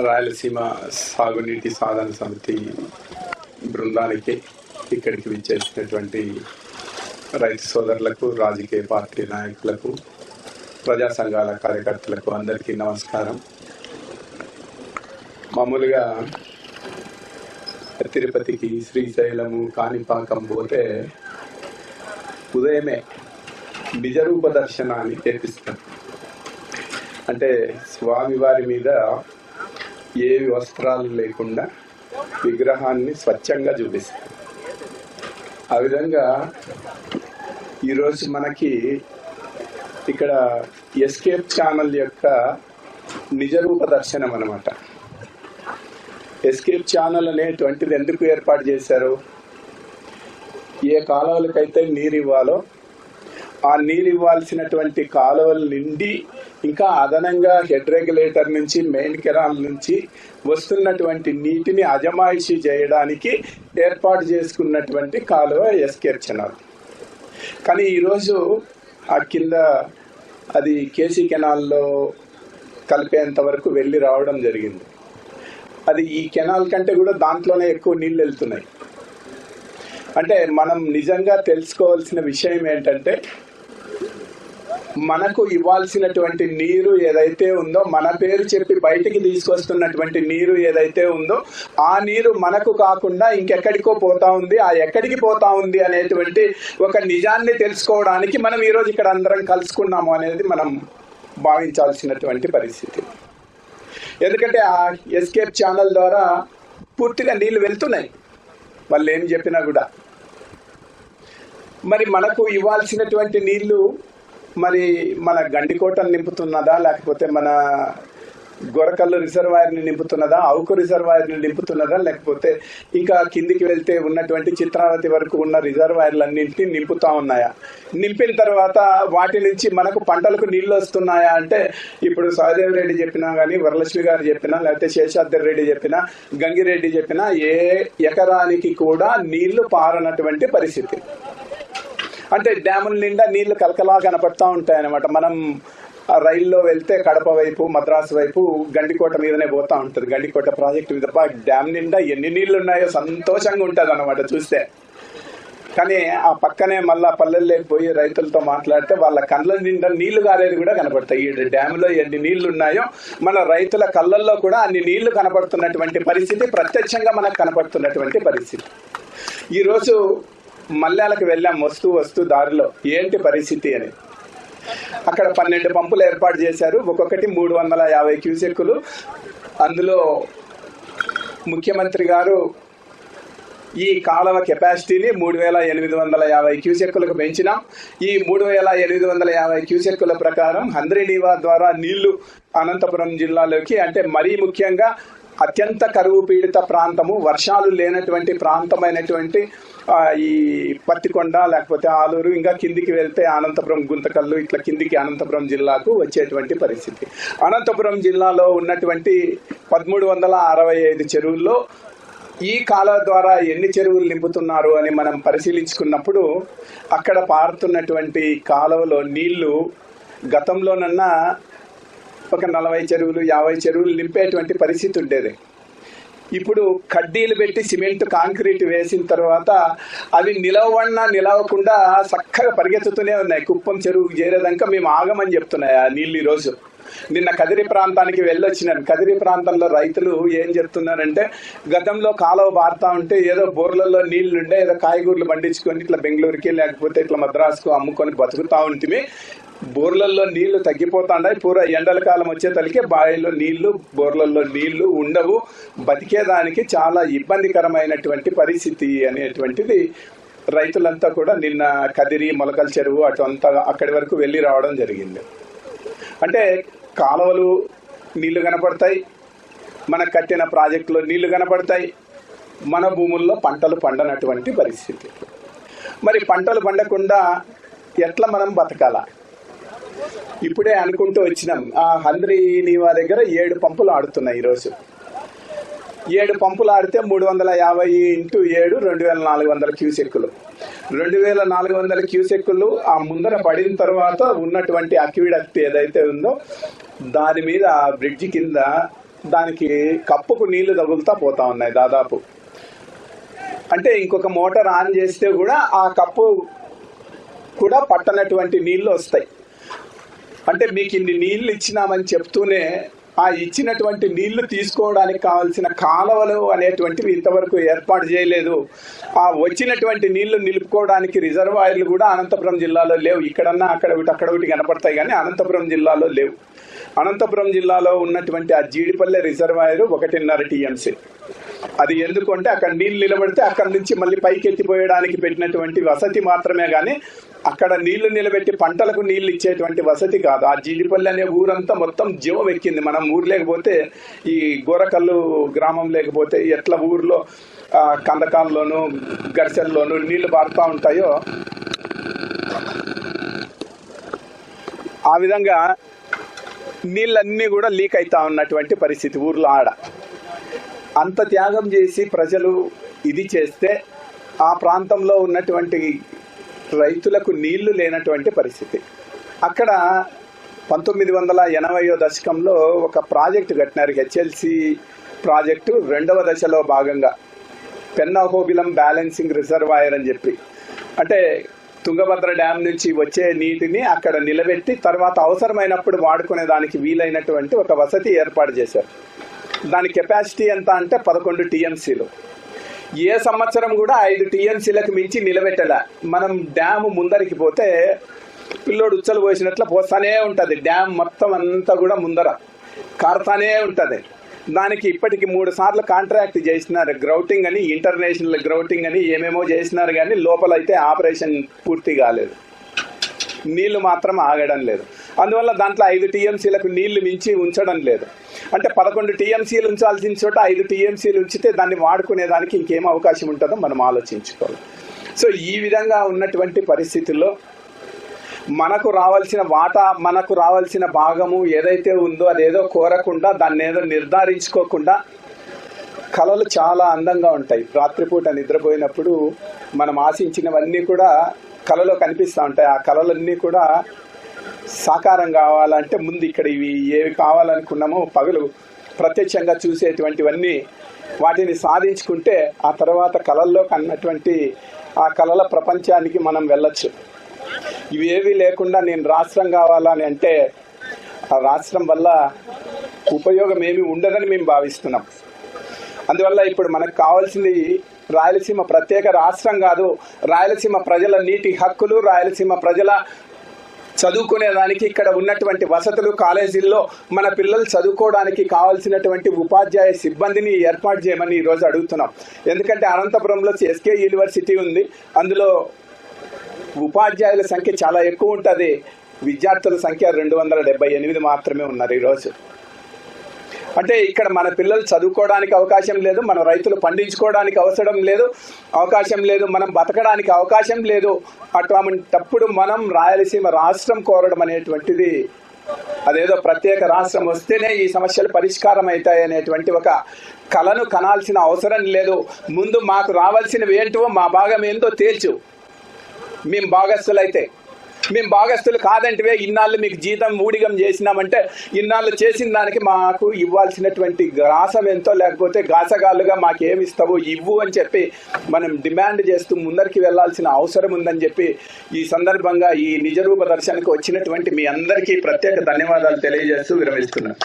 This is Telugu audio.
రాయలసీమ సాగునీటి సాధన సమితి బృందానికి ఇక్కడికి విచ్చేసినటువంటి రైతు సోదరులకు రాజకీయ పార్టీ నాయకులకు ప్రజా సంఘాల కార్యకర్తలకు అందరికీ నమస్కారం. మామూలుగా తిరుపతికి శ్రీశైలము కాణిపాకం పోతే ఉదయమే నిజరూప దర్శనాన్ని చేపిస్తాం అంటే స్వామివారి మీద ఏ వస్త్రాలు లేకుండా విగ్రహాన్ని స్వచ్ఛంగా చూపిస్తారు. ఆ విధంగా ఈరోజు మనకి ఇక్కడ ఎస్కేప్ ఛానల్ యొక్క నిజరూప దర్శనం అనమాట ఎస్కేప్ ఛానల్ అనేటువంటిది ఎందుకు ఏర్పాటు చేశారు? ఏ కాలువలకైతే నీరు ఇవ్వాలో ఆ నీరు ఇవ్వాల్సినటువంటి కాలువలు నిండి ఇంకా అదనంగా హెడ్ రెగ్యులేటర్ నుంచి మెయిన్ కెనాల్ నుంచి వస్తున్నటువంటి నీటిని అజమాయిషీ చేయడానికి ఏర్పాటు చేసుకున్నటువంటి కాలువ ఎస్కేర్ కెనాల్. కానీ ఈరోజు ఆ కింద అది కేసీ కెనాల్లో కలిపేంత వరకు వెళ్ళి రావడం జరిగింది. అది ఈ కెనాల్ కంటే కూడా దాంట్లోనే ఎక్కువ నీళ్ళు వెళ్తున్నాయి. అంటే మనం నిజంగా తెలుసుకోవాల్సిన విషయం ఏంటంటే మనకు ఇవ్వాల్సినటువంటి నీరు ఏదైతే ఉందో మన పేరు చెప్పి బయటికి తీసుకొస్తున్నటువంటి నీరు ఏదైతే ఉందో ఆ నీరు మనకు కాకుండా ఇంకెక్కడికో పోతా ఉంది. ఆ ఎక్కడికి పోతా ఉంది అనేటువంటి ఒక నిజాన్ని తెలుసుకోవడానికి మనం ఈరోజు ఇక్కడ అందరం కలుసుకున్నాము అనేది మనం భావించాల్సినటువంటి పరిస్థితి. ఎందుకంటే ఆ ఎస్కేప్ ఛానల్ ద్వారా పూర్తిగా నీళ్ళు వెళ్తున్నాయి. వాళ్ళు ఏం చెప్పినా కూడా. మరి మనకు ఇవ్వాల్సినటువంటి నీళ్ళు మరి మన గండికోటను నింపుతున్నదా లేకపోతే మన గొరకల్లు రిజర్వాయర్ని నింపుతున్నదా అవుకు రిజర్వాయర్ని నింపుతున్నదా లేకపోతే ఇంకా కిందికి వెళ్తే ఉన్నటువంటి చిత్రావతి వరకు ఉన్న రిజర్వాయర్లన్నింటినీ నింపుతా ఉన్నాయా? నింపిన తర్వాత వాటి నుంచి మనకు పంటలకు నీళ్ళు వస్తున్నాయా అంటే ఇప్పుడు సహదేవ్ రెడ్డి చెప్పినా కానీ వరలక్ష్మి గారు చెప్పినా లేకపోతే శేషాద్రి రెడ్డి చెప్పినా గంగిరెడ్డి చెప్పినా ఏ ఎకరానికి కూడా నీళ్ళు పారనటువంటి పరిస్థితి. అంటే డ్యాముల నిండా నీళ్ళు కలకలా కనపడతా ఉంటాయి అనమాట మనం రైల్లో వెళ్తే కడప వైపు మద్రాసు వైపు గండికోట మీదనే పోతా ఉంటుంది. గండికోట ప్రాజెక్టు మీద డ్యామ్ నిండా ఎన్ని నీళ్ళు ఉన్నాయో సంతోషంగా ఉంటుంది అనమాట చూస్తే. కానీ ఆ పక్కనే మళ్ళా పల్లెల్లోకి పోయి రైతులతో మాట్లాడితే వాళ్ళ కళ్ళ నిండా నీళ్ళు కారేది కూడా కనపడతాయి. ఈ డ్యాములో ఎన్ని నీళ్ళు ఉన్నాయో మన రైతుల కళ్ళల్లో కూడా అన్ని నీళ్ళు కనపడుతున్నటువంటి పరిస్థితి ప్రత్యక్షంగా మనకు కనపడుతున్నటువంటి పరిస్థితి. ఈరోజు మల్లెలకు వెళ్ళాం వస్తూ వస్తూ దారిలో. ఏంటి పరిస్థితి అని. అక్కడ పన్నెండు పంపులు ఏర్పాటు చేశారు. ఒక్కొక్కటి మూడు వందల యాభై క్యూసెక్కులు. అందులో ముఖ్యమంత్రి గారు ఈ కాలువ కెపాసిటీని మూడు వేల ఎనిమిది వందల యాభై క్యూసెక్కులకు పెంచినాం. ఈ మూడు వేల ఎనిమిది వందల యాభై క్యూసెక్కుల ప్రకారం హంద్రీనీవా ద్వారా నీళ్ళు అనంతపురం జిల్లాలోకి అంటే మరీ ముఖ్యంగా అత్యంత కరువు పీడిత ప్రాంతము వర్షాలు లేనటువంటి ప్రాంతమైనటువంటి ఈ పత్తికొండ లేకపోతే ఆలూరు ఇంకా కిందికి వెళ్తే అనంతపురం గుంతకల్లు ఇట్లా కిందికి అనంతపురం జిల్లాకు వచ్చేటువంటి పరిస్థితి. అనంతపురం జిల్లాలో ఉన్నటువంటి పదమూడు వందల అరవై ఐదు చెరువుల్లో ఈ కాలువ ద్వారా ఎన్ని చెరువులు నింపుతున్నారు అని మనం పరిశీలించుకున్నప్పుడు అక్కడ పారుతున్నటువంటి కాలువలో నీళ్ళు గతంలోనన్నా ఒక నలభై చెరువులు యాభై చెరువులు నింపేటువంటి పరిస్థితి ఉండేది. ఇప్పుడు కడ్డీలు పెట్టి సిమెంట్ కాంక్రీట్ వేసిన తర్వాత అవి నిలవన్నా నిలవకుండా చక్కగా పరిగెత్తుతూనే ఉన్నాయి. కుప్పం చెరువుకు చేరేదాకా మేము ఆగమని చెప్తున్నాయి ఆ నీళ్ళు ఈరోజు. నిన్న కదిరి ప్రాంతానికి వెళ్ళొచ్చినాను. కదిరి ప్రాంతంలో రైతులు ఏం చెప్తున్నారంటే గతంలో కాలువ బారుతా ఉంటే ఏదో బోర్లలో నీళ్ళుండే ఏదో కాయగూరలు పండించుకొని ఇట్లా బెంగళూరుకి లేకపోతే ఇట్లా మద్రాసుకు అమ్ముకొని బతుకుతా ఉంటుంది బోర్లల్లో నీళ్ళు తగ్గిపోతాండాయి. పూర ఎండల కాలం వచ్చేసరికి బావిలో నీళ్ళు బోర్లల్లో నీళ్ళు ఉండవు. బతికేదానికి చాలా ఇబ్బందికరమైనటువంటి పరిస్థితి అనేటువంటిది రైతులంతా కూడా నిన్న కదిరి మొలకల చెరువు అటు అంతా అక్కడి వరకు వెళ్ళి రావడం జరిగింది. అంటే కాలువలు నీళ్ళు కనపడతాయి. మన కట్టిన ప్రాజెక్టులో నీళ్ళు కనపడతాయి. మన భూముల్లో పంటలు పండనటువంటి పరిస్థితి. మరి పంటలు పండకుండా ఎట్లా మనం బతకాల? ఇప్పుడే అనుకుంటూ వచ్చినాం. ఆ హంద్రి నీవా దగ్గర ఏడు పంపులు ఆడుతున్నాయి ఈరోజు. ఏడు పంపులు ఆడితే మూడు వందల యాభై ఇంటూ ఏడు రెండు వేల నాలుగు వందల క్యూసెక్కులు. రెండు వేల నాలుగు వందల క్యూసెక్కులు ఆ ముందర పడిన తర్వాత ఉన్నటువంటి అక్విడక్ట్ ఏదైతే ఉందో దాని మీద ఆ బ్రిడ్జి కింద దానికి కప్పుకు నీళ్ళు తగులుతా పోతా ఉన్నాయి దాదాపు. అంటే ఇంకొక మోటార్ ఆన్ చేస్తే కూడా ఆ కప్పు కూడా పట్టనటువంటి నీళ్ళు వస్తాయి. అంటే మీకు ఇన్ని నీళ్ళు ఇచ్చినామని చెప్తూనే ఆ ఇచ్చినటువంటి నీళ్ళు తీసుకోవడానికి కావాల్సిన కాలువలు అనేటువంటివి ఇంతవరకు ఏర్పాటు చేయలేదు. ఆ వచ్చినటువంటి నీళ్ళు నిలుపుకోవడానికి రిజర్వాయర్లు కూడా అనంతపురం జిల్లాలో లేవు. ఇక్కడన్నా అక్కడ ఒకటి అక్కడ ఒకటి కనపడతాయి కానీ అనంతపురం జిల్లాలో లేవు. అనంతపురం జిల్లాలో ఉన్నటువంటి ఆ జీడిపల్లె రిజర్వాయర్ ఒకటిన్నర టీఎంసీ. అది ఎందుకంటే అక్కడ నీళ్ళు నిలబడితే అక్కడ నుంచి మళ్ళీ పైకి ఎత్తిపోయడానికి పెట్టినటువంటి వసతి మాత్రమే కానీ అక్కడ నీళ్ళు నిలబెట్టి పంటలకు నీళ్ళు ఇచ్చేటువంటి వసతి కాదు. ఆ జీడిపల్లి అనే ఊరంతా మొత్తం జీవం ఎక్కింది. మనం ఊరు లేకపోతే ఈ గోరకల్లు గ్రామం లేకపోతే ఎట్లా ఊర్లో ఆ, కందకాల్లోను గడిసెల్లోను నీళ్ళు పారుతూ ఉంటాయో ఆ విధంగా నీళ్ళన్నీ కూడా లీక్ అవుతా ఉన్నటువంటి పరిస్థితి ఊర్లో ఆడ. అంత త్యాగం చేసి ప్రజలు ఇది చేస్తే ఆ ప్రాంతంలో ఉన్నటువంటి రైతులకు నీళ్ళు లేనటువంటి పరిస్థితి. అక్కడ పంతొమ్మిది వందల ఎనభైయో దశకంలో ఒక ప్రాజెక్టు కట్టినారు హెచ్ఎల్సి ప్రాజెక్టు రెండవ దశలో భాగంగా. పెన్నాహోబిలం బ్యాలెన్సింగ్ రిజర్వాయర్ అని చెప్పి. అంటే తుంగభద్ర డ్యామ్ నుంచి వచ్చే నీటిని అక్కడ నిలబెట్టి తర్వాత అవసరమైనప్పుడు వాడుకునే దానికి వీలైనటువంటి ఒక వసతి ఏర్పాటు చేశారు. దాని కెపాసిటీ ఎంత అంటే పదకొండు టీఎంసీలు. ఏ సంవత్సరం కూడా ఐదు టీఎంసీలకు మించి నిలబెట్టలే. మనం డ్యాము ముందరికి పోతే పిల్లోడు ఉచ్చలు పోసినట్లు పోస్తానే ఉంటుంది. డ్యామ్ మొత్తం అంతా కూడా ముందర కారుతానే ఉంటుంది. దానికి ఇప్పటికి మూడు సార్లు కాంట్రాక్ట్ చేసినారు. గ్రౌటింగ్ అని ఇంటర్నేషనల్ గ్రౌటింగ్ అని ఏమేమో చేసినారు కానీ లోపల అయితే ఆపరేషన్ పూర్తి కాలేదు. నీళ్ళు మాత్రం ఆగడం లేదు. అందువల్ల దాంట్లో ఐదు టీఎంసీలకు నీళ్ళు మించి ఉంచడం లేదు. అంటే పదకొండు టీఎంసీలు ఉంచాల్సిన చోట ఐదు టీఎంసీలు ఉంచితే దాన్ని వాడుకునే దానికి ఇంకేం అవకాశం ఉంటుందో మనం ఆలోచించుకోవాలి. సో ఈ విధంగా ఉన్నటువంటి పరిస్థితుల్లో మనకు రావాల్సిన వాటా మనకు రావాల్సిన భాగము ఏదైతే ఉందో అదేదో కోరకుండా దాన్ని ఏదో నిర్ధారించుకోకుండా కళలు చాలా అందంగా ఉంటాయి. రాత్రిపూట నిద్రపోయినప్పుడు మనం ఆశించినవన్నీ కూడా కళలో కనిపిస్తూ ఉంటాయి. ఆ కళలన్నీ కూడా సాకారం కావాలంటే ముందు ఇక్కడ ఇవి ఏవి కావాలనుకున్నామో పగలు ప్రత్యక్షంగా చూసేటువంటివన్నీ వాటిని సాధించుకుంటే ఆ తర్వాత కళల్లో కన్నటువంటి ఆ కళల ప్రపంచానికి మనం వెళ్ళొచ్చు. ఇవేవి లేకుండా నేను రాష్ట్రం కావాలని అంటే ఆ రాష్ట్రం వల్ల ఉపయోగం ఏమి ఉండదని మేము భావిస్తున్నాం. అందువల్ల ఇప్పుడు మనకు కావాల్సింది రాయలసీమ ప్రత్యేక రాష్ట్రం కాదు. రాయలసీమ ప్రజల నీటి హక్కులు రాయలసీమ ప్రజల చదువుకునే దానికి ఇక్కడ ఉన్నటువంటి వసతులు కాలేజీల్లో మన పిల్లలు చదువుకోవడానికి కావాల్సినటువంటి ఉపాధ్యాయ సిబ్బందిని ఏర్పాటు చేయమని ఈరోజు అడుగుతున్నాం. ఎందుకంటే అనంతపురంలో ఎస్కే యూనివర్సిటీ ఉంది. అందులో ఉపాధ్యాయుల సంఖ్య చాలా ఎక్కువ ఉంటుంది. విద్యార్థుల సంఖ్య రెండు వందల డెబ్బై ఎనిమిది మాత్రమే ఉన్నారు ఈరోజు అంటే ఇక్కడ మన పిల్లలు చదువుకోవడానికి అవకాశం లేదు మన రైతులు పండించుకోవడానికి అవసరం లేదు అవకాశం లేదు మనం బతకడానికి అవకాశం లేదు. అటువంటప్పుడు మనం రాయలసీమ రాష్ట్రం కోరడం అనేటువంటిది అదేదో ప్రత్యేక రాష్ట్రం వస్తేనే ఈ సమస్యలు పరిష్కారం అవుతాయి అనేటువంటి ఒక కళను కనాల్సిన అవసరం లేదు. ముందు మాకు రావాల్సినవి ఏంటో మా భాగం ఏంటో తేల్చు. మేము భాగస్తులైతే మేము భాగస్తులు కాదంటే ఇన్నాళ్ళు మీకు జీతం ఊడిగం చేసినామంటే ఇన్నాళ్ళు చేసిన దానికి మాకు ఇవ్వాల్సినటువంటి గ్రాసం ఎంతో లేకపోతే గాసగాలుగా మాకు ఏమి ఇస్తావో ఇవ్వు అని చెప్పి మనం డిమాండ్ చేస్తూ ముందరికి వెళ్ళాల్సిన అవసరం ఉందని చెప్పి ఈ సందర్భంగా ఈ నిజరూప దర్శనకు వచ్చినటువంటి మీ అందరికీ ప్రత్యేక ధన్యవాదాలు తెలియజేస్తూ విరమిస్తున్నాను.